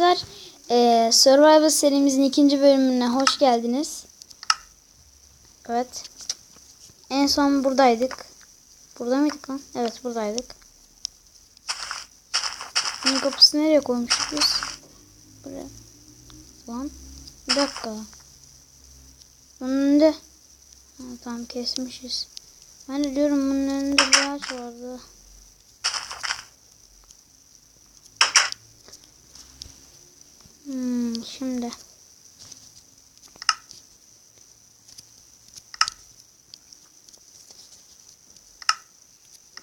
Arkadaşlar eee Survival serimizin ikinci bölümüne hoş geldiniz. Evet. En son buradaydık. Burada mıydık lan? Evet buradaydık. Bunun kapısı nereye koymuşuz biz? Buraya. Lan. Bir dakika. Bunun önünde. Ha, tamam kesmişiz. Ben de diyorum bunun önünde bir ağaç vardı. Şimdi.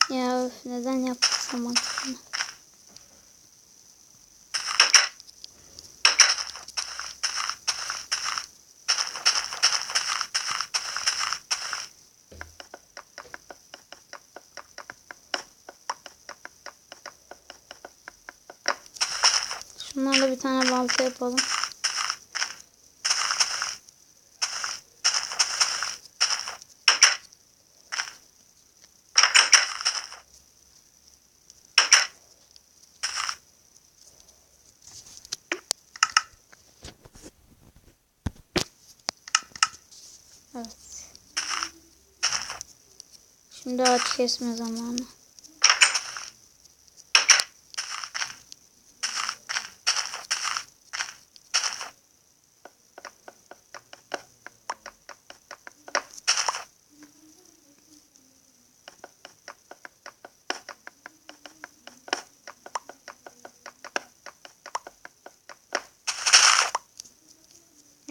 Ya öf, neden yaptık zaman? Şunlarla bir tane balta yapalım. Evet. Şimdi ağaç kesme zamanı.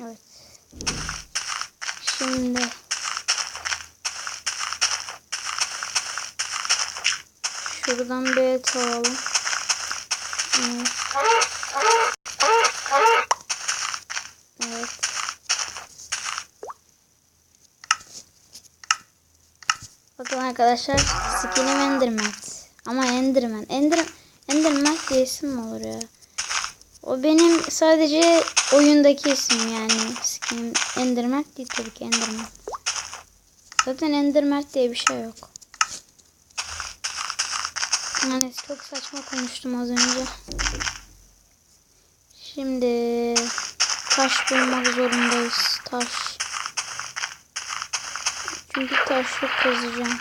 Evet. Şimdi şuradan bir et alalım. Evet. Bakın arkadaşlar skinim Enderman. Ama Enderman. Ender, Enderman diye isim mi olur ya? O benim sadece oyundaki isim yani. Skinim Enderman değil tabii ki Enderman. Zaten Enderman diye bir şey yok. Yani çok saçma konuştum az önce. Şimdi taş bulmak zorundayız. Taş. Çünkü taş çok kazacağım.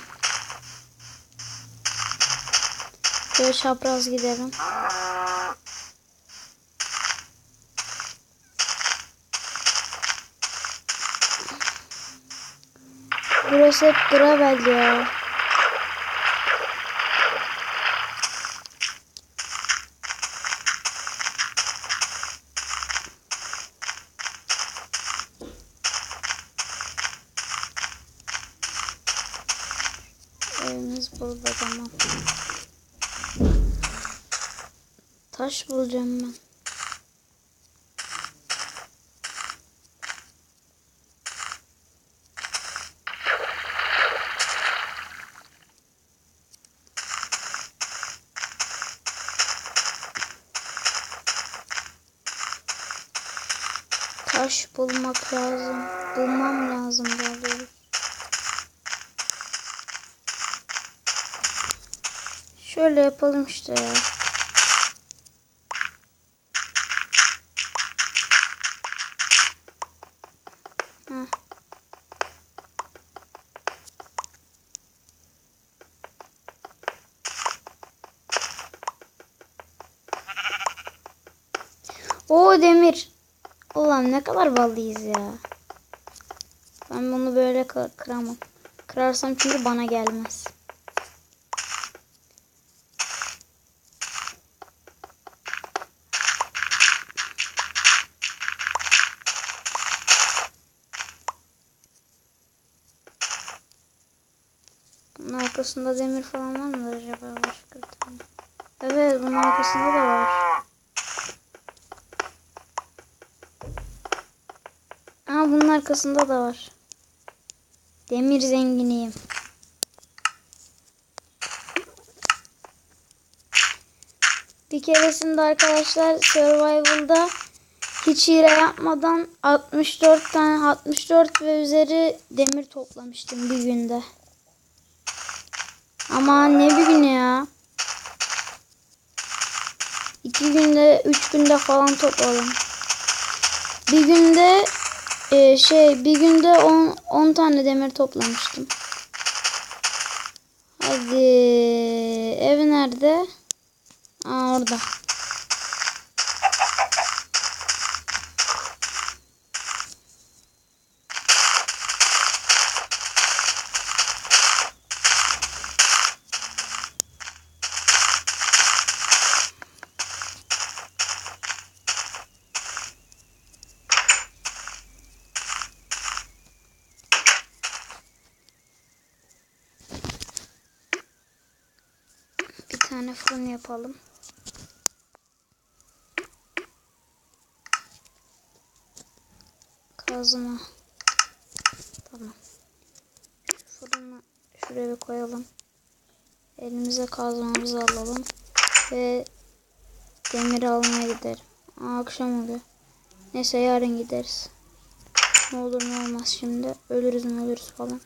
Böyle çapraz gidelim. Burası hep gravel ya. Evimiz burada tamam. Taş bulacağım ben. Taş bulmak lazım. Bulmam lazım daha doğrusu. Şöyle yapalım işte ya. O demir. Ulan ne kadar ballıyız ya. Ben bunu böyle kı- kıramam. Kırarsam çünkü bana gelmez. Bunun arkasında demir falan var mı acaba başka bir tane? Evet bunun arkasında da var. Aa bunun arkasında da var. Demir zenginiyim. Bir keresinde arkadaşlar Survival'da hiç hile yapmadan 64 tane 64 ve üzeri demir toplamıştım bir günde. Ama ne bir gün ya. iki günde, üç günde falan topladım. Bir günde e, şey bir günde 10 10 tane demir toplamıştım. Hadi ev nerede? Aa orada. Bir tane fırın yapalım. Kazma. Tamam. Fırını şuraya bir koyalım. Elimize kazmamızı alalım. Ve demir almaya gidelim. Aa, akşam oluyor. Neyse yarın gideriz. Ne olur ne olmaz şimdi. Ölürüz mü ölürüz falan.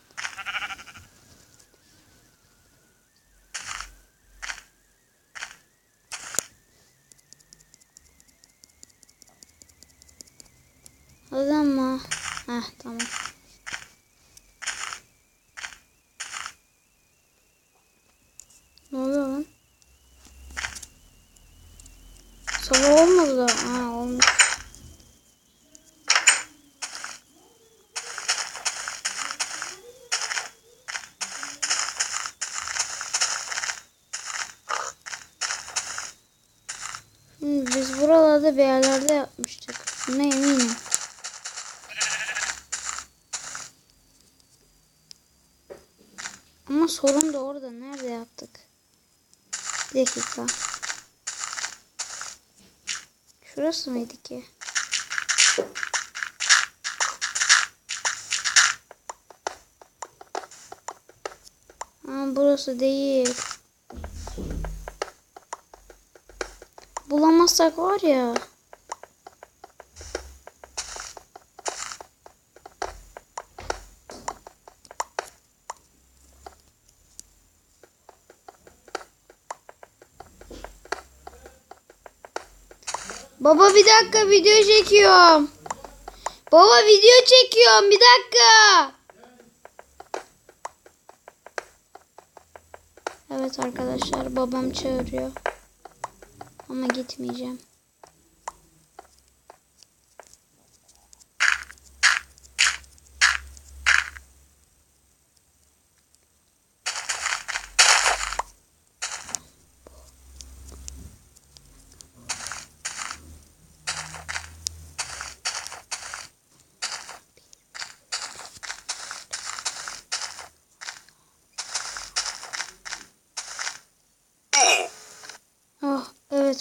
Hadi ama. Heh tamam. Ne oluyor lan? Sabah olmadı da. Ha olmuş. Şimdi biz buralarda bir yerlerde yapmıştık. Buna eminim. Ama sorun da orada. Nerede yaptık? Bir dakika. Şurası mıydı ki? Aa, burası değil. Bulamazsak var. Baba bir dakika video çekiyorum. Baba video çekiyorum bir dakika. Evet arkadaşlar babam çağırıyor. Ama gitmeyeceğim.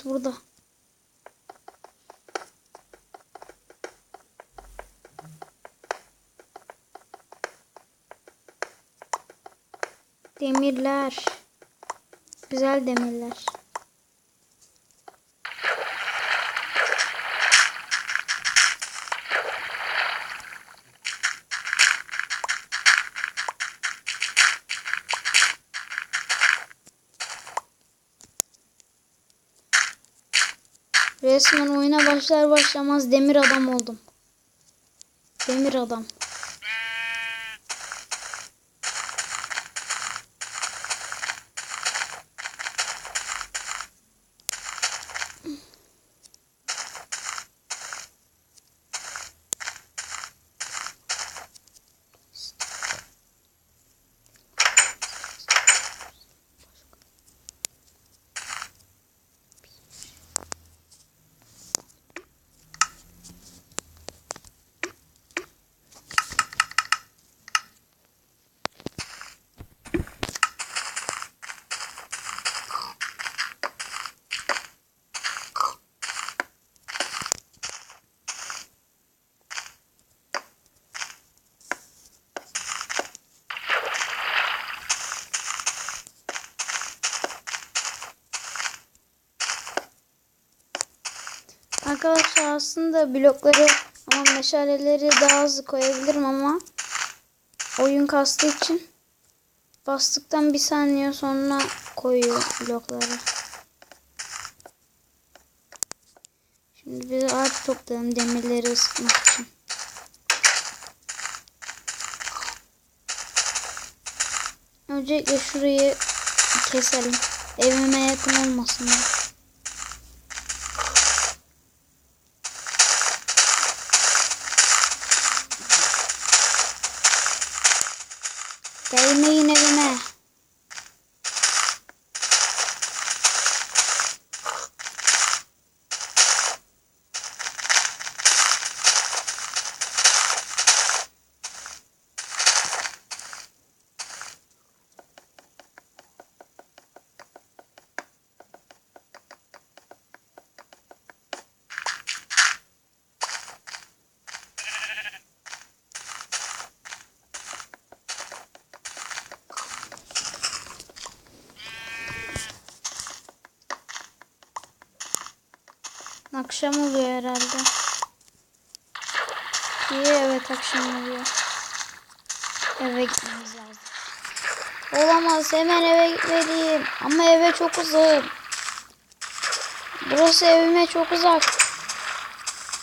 Burada. Demirler. Güzel demirler. Resmen oyuna başlar başlamaz demir adam oldum. Demir adam. Arkadaşlar aslında blokları ama meşaleleri daha hızlı koyabilirim ama oyun kastığı için bastıktan bir saniye sonra koyuyor blokları. Şimdi bir ağaç toplayalım demirleri ısıtmak için. Öncelikle şurayı keselim. Evime yakın olmasın. diye. Gelmeyin evime. Akşam oluyor herhalde. İyi evet akşam oluyor. Eve gitmemiz lazım. Olamaz hemen eve gitmeliyim. Ama eve çok uzak. Burası evime çok uzak.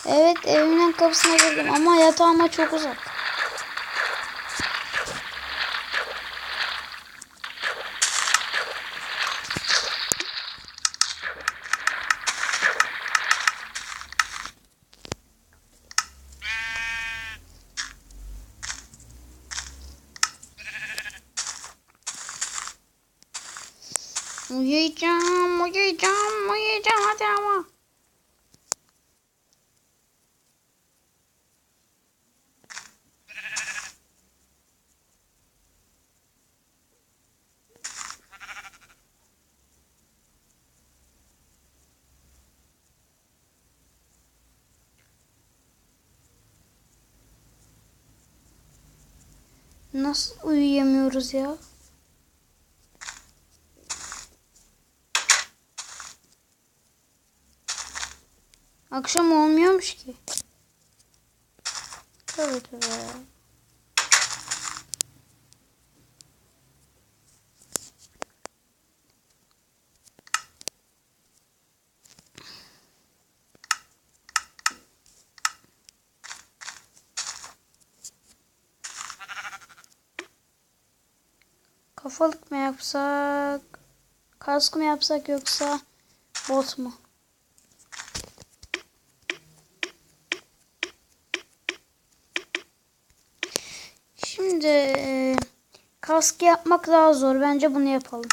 Evet evimin kapısına girdim ama yatağıma çok uzak. Uyuyacağım, uyuyacağım, uyuyacağım hadi ama. Nasıl uyuyamıyoruz ya? Akşam olmuyormuş ki. Tövbe tövbe. Kafalık mı yapsak? Kask mı yapsak yoksa bot mu? Şimdi e, kask yapmak daha zor. Bence bunu yapalım.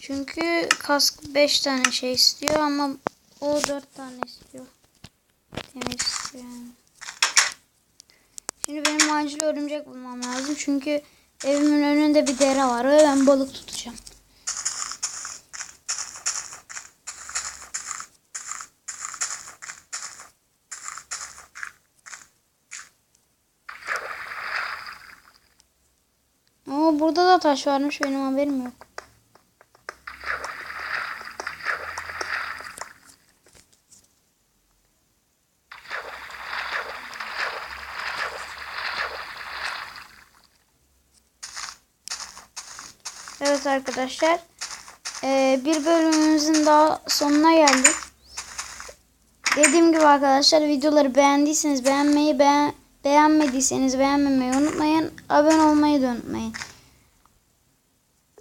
Çünkü kask 5 tane şey istiyor ama o 4 tane istiyor. Demir istiyor yani. Şimdi benim acil örümcek bulmam lazım. Çünkü evimin önünde bir dere var ve ben balık tutacağım. Ama burada da taş varmış benim haberim yok. Evet arkadaşlar. eee, bir bölümümüzün daha sonuna geldik. Dediğim gibi arkadaşlar videoları beğendiyseniz beğenmeyi beğen beğenmediyseniz beğenmemeyi unutmayın. Abone olmayı da unutmayın.